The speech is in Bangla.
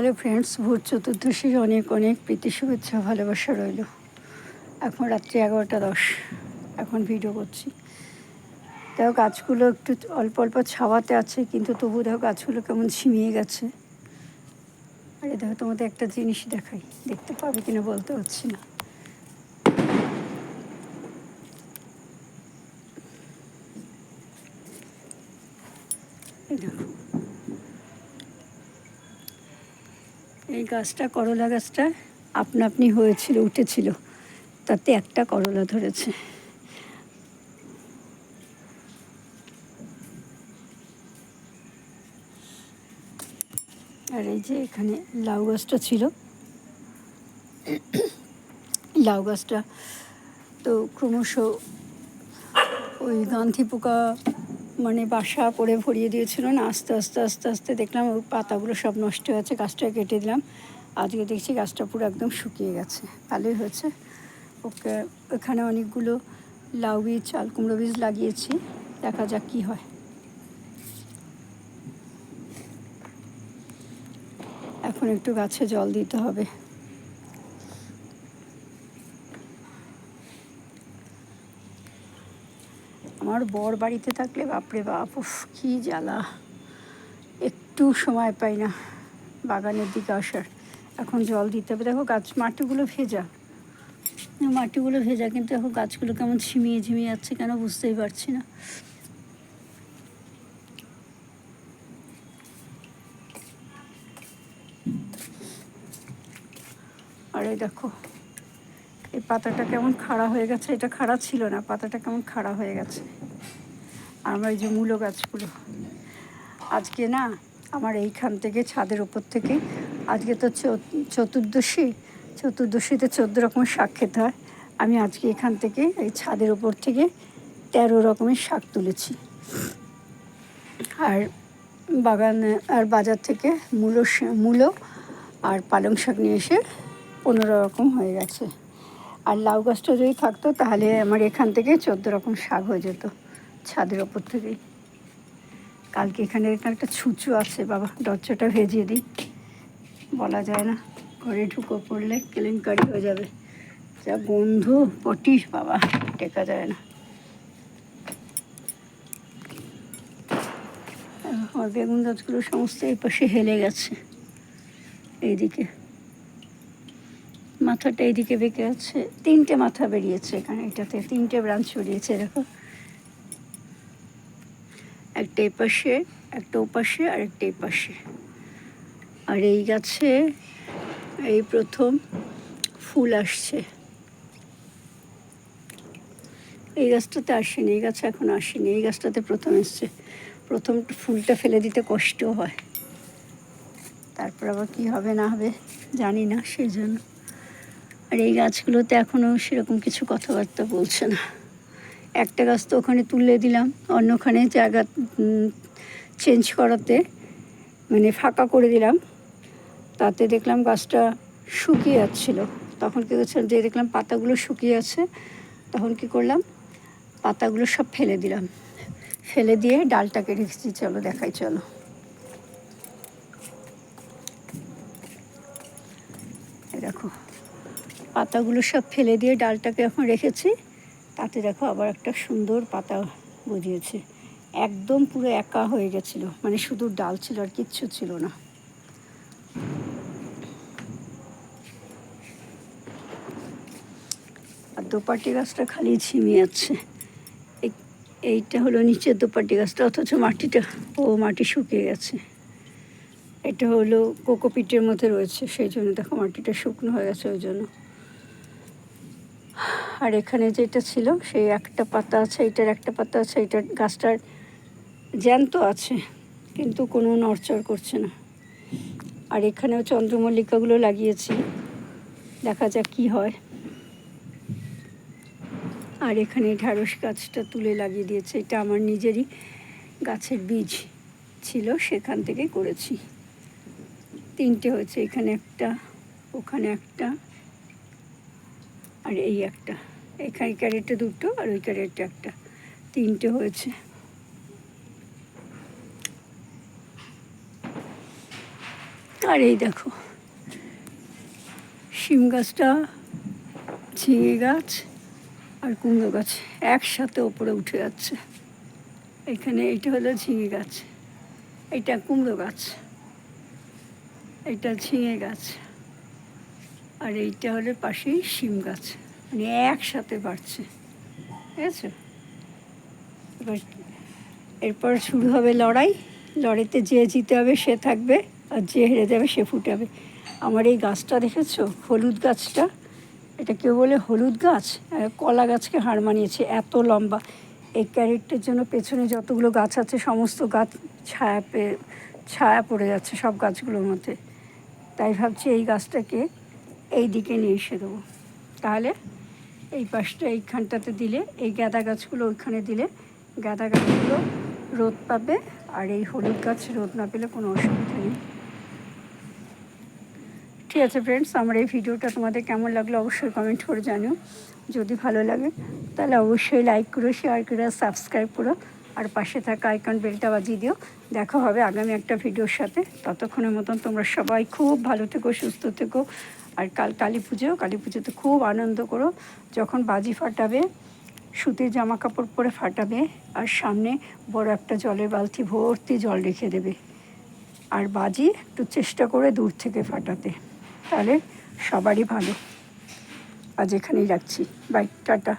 হ্যালো ফ্রেন্ডস, ভোর চতুর্দশীর অনেক অনেক প্রীতি, শুভেচ্ছা, ভালোবাসা রইল। এখন রাত্রি এগারোটা দশ, এখন ভিডিও করছি। দেখো গাছগুলো একটু অল্প অল্প ছাওয়াতে আছে, কিন্তু তবু দেখো গাছগুলো কেমন ঝিমিয়ে গেছে। আরে দেখো তোমাদের একটা জিনিস দেখাই, দেখতে পাবে কিনা বলতে পারছি না। দেখো। এই গাছটা, করলা গাছটা আপনা আপনি হয়েছিল, উঠেছিল। তাতে একটা করলা ধরেছে। আর এই যে এখানে লাউ গাছটা ছিল। লাউ গাছটা তো ক্রমশ ওই গান্ধী পোকা মানে বাসা করে ভরিয়ে দিয়েছিল না, আস্তে আস্তে আস্তে আস্তে দেখলাম ওর পাতাগুলো সব নষ্ট হয়েছে গাছটা কেটে দিলাম। আজকে দেখছি গাছটা পুরো একদম শুকিয়ে গেছে, ভালোই হয়েছে। ওকে, এখানে অনেকগুলো লাউ বীজ, চাল কুমড়ো বীজ লাগিয়েছি, দেখা যাক কী হয়। এখন একটু গাছে জল দিতে হবে। আমার বর বাড়িতে থাকলে, বাপরে বাপ কী জ্বালা। একটু সময় পাই না বাগানের দিকে আসার। এখন জল দিতে হবে। দেখো গাছ, মাটিগুলো ভেজা। মাটিগুলো ভেজা, কিন্তু এখন গাছগুলো কেমন ঝিমিয়ে ঝিমিয়ে যাচ্ছে কেন বুঝতেই পারছি না। আরে দেখো, এই পাতাটা কেমন খাড়া হয়ে গেছে। এটা খাড়া ছিল না, পাতাটা কেমন খাড়া হয়ে গেছে। আমার এই যে মূলো গাছগুলো, আজকে না আমার এইখান থেকে ছাদের ওপর থেকে, আজকে তো চতুর্দশী, চতুর্দশীতে চোদ্দ রকমের শাক খেতে হয়। আমি আজকে এখান থেকে এই ছাদের ওপর থেকে তেরো রকমের শাক তুলেছি। আর বাগান, আর বাজার থেকে মূলো মূলো আর পালং শাক নিয়ে এসে পনেরো রকম হয়ে গেছে। আর লাউ গাছটা যদি থাকতো তাহলে আমার এখান থেকে চোদ্দ রকম শাক হয়ে যেত। ছাদের ওপর থেকেই। কালকে এখানে এখানে একটা ছুঁচু আছে, বাবা, দরজাটা ভেজিয়ে দিই। বলা যায় না, ঘরে ঢুকো পড়লে কেলেঙ্কারি হয়ে যাবে। যা গন্ধ পটিস বাবা, টেকা যায় না। আমার বেগুন গাছগুলো সমস্ত এই পাশে হেলে গেছে, এইদিকে। মাথাটা এইদিকে বেঁকে আছে। তিনটে মাথা বেরিয়েছে এখানে, এটাতে তিনটে ব্রাঞ্চ বেরিয়েছে এরকম একটা এপাশে একটা ওপাশে আর একটা এপাশে আর এই গাছে এই প্রথম ফুল আসছে। এই গাছটাতে আসেনি, এই গাছে এখন আসেনি, এই গাছটাতে প্রথম এসছে। প্রথম ফুলটা ফেলে দিতে কষ্ট হয়। তারপর আবার কী হবে না হবে জানি না, সেই জন্য। আর এই গাছগুলোতে এখনও সেরকম কিছু কথাবার্তা বলছে না। একটা গাছ তো ওখানে তুলে দিলাম, অন্যখানে জায়গা চেঞ্জ করাতে মানে ফাঁকা করে দিলাম। তাতে দেখলাম গাছটা শুকিয়ে যাচ্ছিল। তখন কী করছিলাম, যে দেখলাম পাতাগুলো শুকিয়ে আছে, তখন কি করলাম, পাতাগুলো সব ফেলে দিলাম। ফেলে দিয়ে ডালটাকে রেখেছি, চলো দেখাই, চলো। দেখো, পাতাগুলো সব ফেলে দিয়ে ডালটাকে এখন রেখেছি। তাতে দেখো আবার একটা সুন্দর পাতা বুঝিয়েছে একদম পুরো একা হয়ে গেছিল। মানে শুধু ডাল ছিল আর কিচ্ছু ছিল না। আর দোপাটি গাছটা খালি ঝিমিয়ে যাচ্ছে এইটা হলো নিচের দোপাটি গাছটা, অথচ মাটিটা, ও মাটি শুকিয়ে গেছে। এটা হলো কোকোপিটের মধ্যে রয়েছে, সেই জন্য দেখো মাটিটা শুকনো হয়ে গেছে ওই জন্য। আর এখানে যেটা ছিল, সেই একটা পাতা আছে, এটার একটা পাতা আছে, এটার গাছটার জ্যান্ত আছে, কিন্তু কোনো নড়চড় করছে না। আর এখানেও চন্দ্রমল্লিকাগুলো লাগিয়েছি, দেখা যাক কি হয়। আর এখানে ঢ্যাঁড়স গাছটা তুলে লাগিয়ে দিয়েছে, এটা আমার নিজেরই গাছের বীজ ছিল, সেখান থেকে করেছি। তিনটে হয়েছে, এখানে একটা, ওখানে একটা আর এই একটা। এখানে ক্যারেটে দুটো আর ওই ক্যারেটে একটা। তিনটে হয়েছে। আর এই দেখো, শিম গাছটা, ঝিঙে গাছ আর কুমড়ো গাছ একসাথে ওপরে উঠে যাচ্ছে। এখানে এটা হলো ঝিঙে গাছ, এটা কুমড়ো গাছ, এটা ঝিঙে গাছ। আর এইটা হলে পাশেই শিম গাছ। মানে একসাথে বাড়ছে। ঠিক আছে? এবার এরপর শুরু হবে লড়াই। লড়াইতে যে জিতে হবে সে থাকবে, আর যে হেরে যাবে সে ফুটাবে। আমার এই গাছটা দেখেছ? হলুদ গাছটা। এটা কেউ বলে হলুদ গাছ? কলা গাছকে হার মানিয়েছে, এত লম্বা। এই ক্যারেটটার জন্য পেছনে যতগুলো গাছ আছে, সমস্ত গাছ ছায়া পেয়ে ছায়া পড়ে যাচ্ছে সব গাছগুলোর মধ্যে। তাই ভাবছি এই গাছটাকে এই দিকে নিয়ে এসে দেবো। তাহলে এই পাশটা এইখানটাতে দিলে, এই গাঁদা গাছগুলো ওইখানে দিলে গাঁদা গাছগুলো রোদ পাবে আর এই হলুদ গাছ রোদ না পেলে কোনো অসুবিধা নেই। ঠিক আছে ফ্রেন্ডস আমার এই ভিডিওটা তোমাদের কেমন লাগল অবশ্যই কমেন্ট করে জানিও। যদি ভালো লাগে, তাহলে অবশ্যই লাইক করো শেয়ার করো সাবস্ক্রাইব করো আর পাশে থাকা আইকন বেলটা বাজিয়ে দিও। দেখা হবে আগামী একটা ভিডিওর সাথে। ততক্ষণের মতন তোমরা সবাই খুব ভালো থেকো, সুস্থ থেকো আর কাল কালী পুজো, কালী পুজোতে খুব আনন্দ করো। যখন বাজি ফাটাবে, সুতির জামা কাপড় পরে ফাটাবে, আর সামনে বড় একটা জলের বালতি ভর্তি জল রেখে দেবে। আর বাজি একটু চেষ্টা করে দূর থেকে ফাটাতে, তাহলে সবারই ভালো। আজ এখানেই রাখছি। বাইক টাটা।